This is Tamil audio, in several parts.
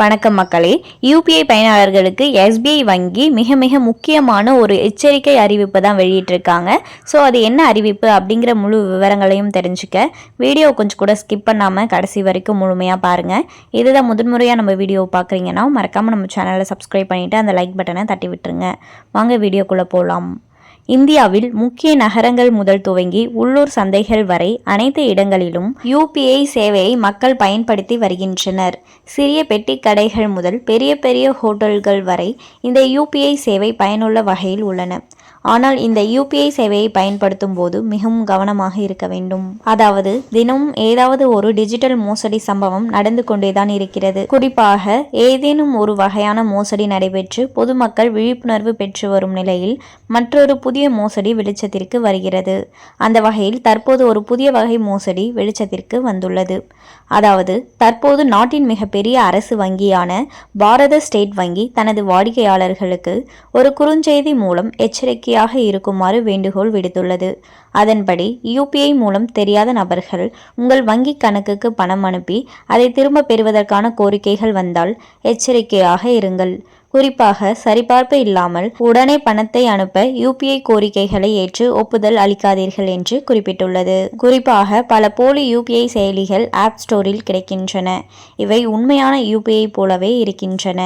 வணக்கம் மக்களே. யூபிஐ பயனாளர்களுக்கு எஸ்பிஐ வங்கி மிக மிக முக்கியமான ஒரு எச்சரிக்கை அறிவிப்பு தான் வெளியிட்டிருக்காங்க. ஸோ அது என்ன அறிவிப்பு அப்படிங்கிற முழு விவரங்களையும் தெரிஞ்சுக்க வீடியோ கொஞ்சம் கூட ஸ்கிப் பண்ணாமல் கடைசி வரைக்கும் முழுமையாக பாருங்கள் இதுதான் முதன்முறையாக நம்ம வீடியோ பார்க்குறீங்கன்னா மறக்காமல் நம்ம சேனலை சப்ஸ்கிரைப் பண்ணிவிட்டு அந்த லைக் பட்டனை தட்டி விட்டுருங்க. வாங்க வீடியோக்குள்ளே போகலாம் இந்தியாவில் முக்கிய நகரங்கள் முதல் துவங்கி உள்ளூர் சந்தைகள் வரை அனைத்து இடங்களிலும் யூபிஐ சேவையை மக்கள் பயன்படுத்தி வருகின்றனர். சிறிய பெட்டி கடைகள் முதல் பெரிய பெரிய ஹோட்டல்கள் வரை இந்த யூபிஐ சேவை பயனுள்ள வகையில் உள்ளன. ஆனால் இந்த யூபிஐ சேவையை பயன்படுத்தும் போது மிகவும் கவனமாக இருக்க வேண்டும். அதாவது தினமும் ஏதாவது ஒரு டிஜிட்டல் மோசடி சம்பவம் நடந்து கொண்டேதான் இருக்கிறது. குறிப்பாக ஏதேனும் ஒரு வகையான மோசடி நடைபெற்று பொதுமக்கள் விழிப்புணர்வு பெற்று வரும் நிலையில் மற்றொரு புதிய மோசடி வெளிச்சத்திற்கு வருகிறது. அந்த வகையில் தற்போது ஒரு புதிய வகை மோசடி வெளிச்சத்திற்கு வந்துள்ளது. அதாவது தற்போது நாட்டின் மிகப்பெரிய அரசு வங்கியான பாரத ஸ்டேட் வங்கி தனது வாடிக்கையாளர்களுக்கு ஒரு குறுஞ்செய்தி மூலம் எச்சரிக்கை உறுதியாக இருக்குமாறு வேண்டுகோள் விடுத்துள்ளது. அதன்படி யூபிஐ மூலம் தெரியாத நபர்கள் உங்கள் வங்கி கணக்குக்கு பணம் அனுப்பி அதை திரும்ப பெறுவதற்கான கோரிக்கைகள் வந்தால் எச்சரிக்கையாக இருங்கள். குறிப்பாக சரிபார்ப்பு இல்லாமல் உடனே பணத்தை அனுப்ப யூபிஐ கோரிக்கைகளை ஏற்று ஒப்புதல் அளிக்காதீர்கள் என்று குறிப்பிட்டுள்ளது. குறிப்பாக பல போலி யூபிஐ செயலிகள் ஆப் ஸ்டோரில் கிடைக்கின்றன. இவை உண்மையான யூபிஐ போலவே இருக்கின்றன.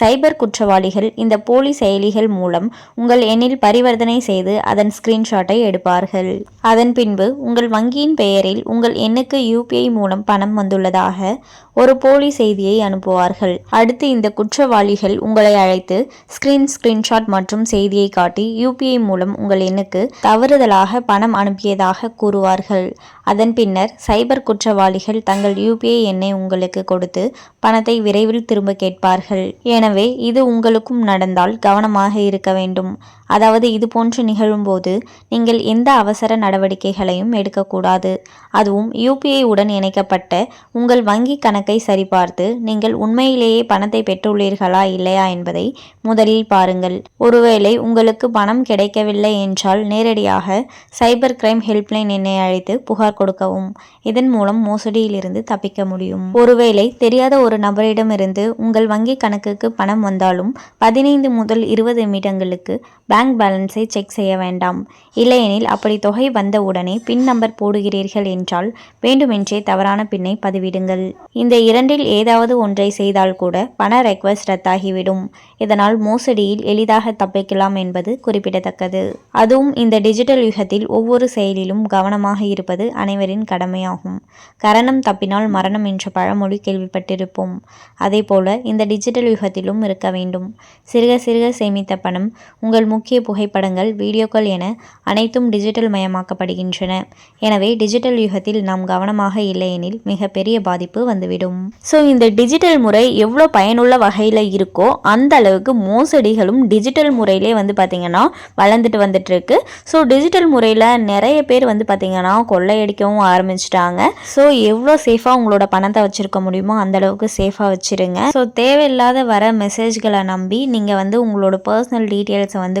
சைபர் குற்றவாளிகள் இந்த போலி செயலிகள் மூலம் உங்கள் எண்ணில் பரிவர்த்தனை செய்து அதன் ஸ்கிரீன்ஷாட்டை எடுப்பார்கள். அதன் பின்பு உங்கள் வங்கியின் பெயரில் உங்கள் எண்ணுக்கு யூபிஐ மூலம் பணம் வந்துள்ளதாக ஒரு போலி செய்தியை அனுப்புவார்கள். அடுத்து இந்த குற்றவாளிகள் உங்களை உங்களை அழைத்து ஸ்கிரீன் ஸ்கிரீன்ஷாட் மற்றும் செய்தியை காட்டி யூபிஐ மூலம் உங்கள் எண்ணுக்கு தவறுதலாக பணம் அனுப்பியதாக கூறுவார்கள். அதன் பின்னர் சைபர் குற்றவாளிகள் தங்கள் யூபிஐ எண்ணை உங்களுக்கு கொடுத்து பணத்தை விரைவில் திரும்ப கேட்பார்கள். எனவே இது உங்களுக்கும் நடந்தால் கவனமாக இருக்க வேண்டும். அதாவது இது போன்று நிகழும்போது நீங்கள் எந்த அவசர நடவடிக்கைகளையும் எடுக்கக்கூடாது. அதுவும் யூபிஐ உடன் இணைக்கப்பட்ட உங்கள் வங்கி கணக்கை சரிபார்த்து நீங்கள் உண்மையிலேயே பணத்தை பெற்றுள்ளீர்களா இல்லையா என்பதை முதலில் பாருங்கள். ஒருவேளை உங்களுக்கு பணம் கிடைக்கவில்லை என்றால் நேரடியாக சைபர் கிரைம் ஹெல்ப்லைன் எண்ணை அழைத்து புகார் கொடுக்கவும் இதன் மூலம் மோசடியிலிருந்து தப்பிக்க முடியும். ஒருவேளை தெரியாத ஒரு நபரிடமிருந்து உங்கள் வங்கி கணக்குக்கு பணம் வந்தாலும் பதினைந்து முதல் இருபது நிமிடங்களுக்கு பேங்க் பேலன்ஸை செக் செய்ய வேண்டாம். இல்லையெனில் அப்படி தொகை வந்த உடனே பின் நம்பர் போடுகிறீர்கள் என்றால் வேண்டுமென்றே தவறான பின்னை பதிவிடுங்கள். இந்த இரண்டில் ஏதாவது ஒன்றை செய்தால் கூட பண ரெக்வஸ்ட் ரத்தாகிவிடும். இதனால் மோசடியில் எளிதாக தப்பிக்கலாம் என்பது குறிப்பிடத்தக்கது. அதுவும் இந்த டிஜிட்டல் யுகத்தில் ஒவ்வொரு செயலிலும் கவனமாக இருப்பது அனைவரின் கடமையாகும். கரணம் தப்பினால் மரணம் என்ற பழமொழி கேள்விப்பட்டிருப்போம். அதே போல இந்த டிஜிட்டல் யுகத்திலும் இருக்க வேண்டும். சிறுக சிறுக சேமித்த பணம் உங்கள் முக்கிய முக்கிய புகைப்படங்கள் வீடியோக்கள் என அனைத்தும் டிஜிட்டல் மயமாக்கப்படுகின்றன. எனவே டிஜிட்டல் யுகத்தில் நாம் கவனமாக இல்லையெனில் மிகப்பெரிய பாதிப்பு வந்துவிடும். ஸோ இந்த டிஜிட்டல் முறை எவ்வளோ பயனுள்ள வகையில் இருக்கோ அந்த அளவுக்கு மோசடிகளும் டிஜிட்டல் முறையிலே வந்து பார்த்திங்கன்னா வளர்ந்துட்டு வந்துட்டு இருக்கு ஸோ டிஜிட்டல் முறையில் நிறைய பேர் வந்து பார்த்திங்கன்னா கொள்ளையடிக்கவும் ஆரம்பிச்சிட்டாங்க. ஸோ எவ்வளோ சேஃபாக உங்களோட பணத்தை வச்சுருக்க முடியுமோ அந்த அளவுக்கு சேஃபாக வச்சுருங்க. ஸோ தேவையில்லாத வர மெசேஜ்களை நம்பி நீங்கள் வந்து உங்களோட பர்சனல் டீட்டெயில்ஸை வந்து